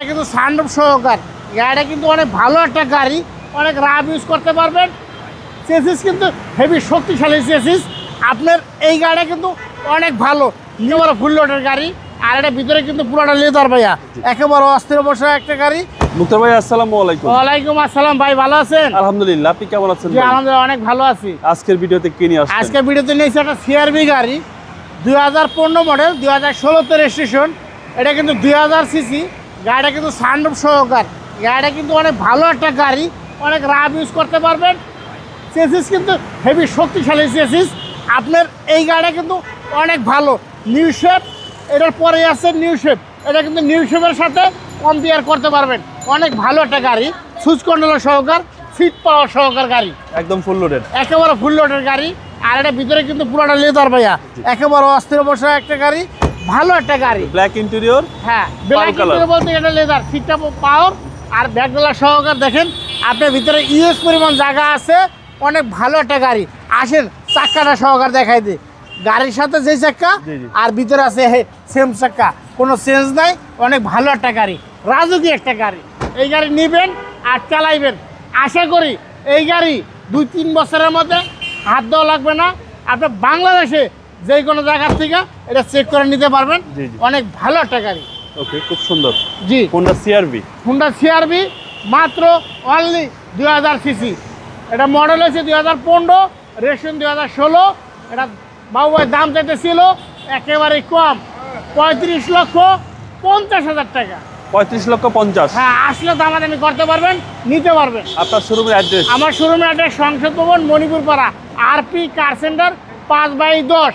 কিন্তু সানরুফ সহকার গাড়িটা কিন্তু অনেক ভালো একটা গাড়ি। অনেক রাফ ইউজ করতে পারবেন। চেসিস কিন্তু হেভি শক্তিশালী চেসিস। আপনার এই গাড়িটা কিন্তু অনেক ভালো। একেবারে ফুল লোডের গাড়ি। আর এটা ভিতরে কিন্তু পুরোটা লেদার ভাইয়া। একেবারে অস্থির বসা একটা গাড়ি। মুক্তার ভাই আসসালামু আলাইকুম। ওয়ালাইকুম আসসালাম ভাই ভালো আছেন? আলহামদুলিল্লাহ আপনি কেমন আছেন জি আলহামদুলিল্লাহ অনেক ভালো আছি। আজকের ভিডিওতে কি নিয়ে আসছেন? আজকে ভিডিওতে নিয়েছি একটা সিআরবি গাড়ি। দুই হাজার পনেরো মডেল দুই হাজার ষোলোতে রেজিস্ট্রেশন এটা কিন্তু দুই হাজার সিসি গাড়িটা কিন্তু সানরুফ সহকার। গাড়িটা কিন্তু অনেক ভালো একটা গাড়ি। অনেক রাফ ইউজ করতে পারবেন। চেসিস কিন্তু হেভি শক্তিশালী চেসিস আপনার এই গাড়িটা কিন্তু অনেক ভালো। নিউ শেপ এটার পরে আছে নিউ শেপ এটা কিন্তু নিউ শেপের সাথে কম্পেয়ার করতে পারবেন। অনেক ভালো একটা গাড়ি। সুইচ কন্ট্রোলার সহকার সিট পাওয়ার সহকার গাড়ি। একদম ফুল লোডেড একেবারে ফুল লোডের গাড়ি। আর এটা ভিতরে কিন্তু পুরোটা লেদার ভাইয়া। একেবারে অস্থির বসা একটা গাড়ি। ভালো একটা গাড়ি। ব্ল্যাক ইন্টেরিয়র হ্যাঁ ব্ল্যাক। ইন্টেরিয়র বলতে এটা লেদার সিটটা পাওয়ার আর ব্যাকডোলার সহকার দেখেন আপনার ভিতরে ইউএস পরিমাণ জায়গা আছে অনেক ভালো একটা গাড়ি। আসেন চাক্কাটা সহকার দেখাই দিই। গাড়ির সাথে যে চাক্কা। আর ভিতরে আছে সেম চাক্কা। কোনো চেঞ্জ নাই অনেক ভালো একটা গাড়ি রাজুকি একটা গাড়ি। এই গাড়ি নেবেন আর চালাইবেন। আশা করি এই গাড়ি দুই তিন বছরের মধ্যে হাত দেওয়া লাগবে না। আপনার বাংলাদেশে যে কোনো জায়গার থেকে এটা চেক করে নিতে পারবেন। অনেক ভালো একটা গাড়ি। ওকে খুব সুন্দর। জি। কোনটা সিআরবি হুন্ডা সিআরবি মাত্র অনলি দুই হাজার সিসি এটা মডেল হয়েছে দুই হাজার পনেরো রেশন দুই হাজার ষোলো। এটা বাবু ভাই দাম চাইতেছিল একেবারে কম পঁয়ত্রিশ লক্ষ পঞ্চাশ হাজার টাকা। পঁয়ত্রিশ লক্ষ পঞ্চাশ। হ্যাঁ আসলে দামাদামি করতে পারবেন নিতে পারবেন। আপনার শোরুমের অ্যাড্রেস আমার শোরুমের অ্যাড্রেস সংসদ ভবন মণিপুর পাড়া আরপি কার সেন্টার পাঁচ বাই দশ।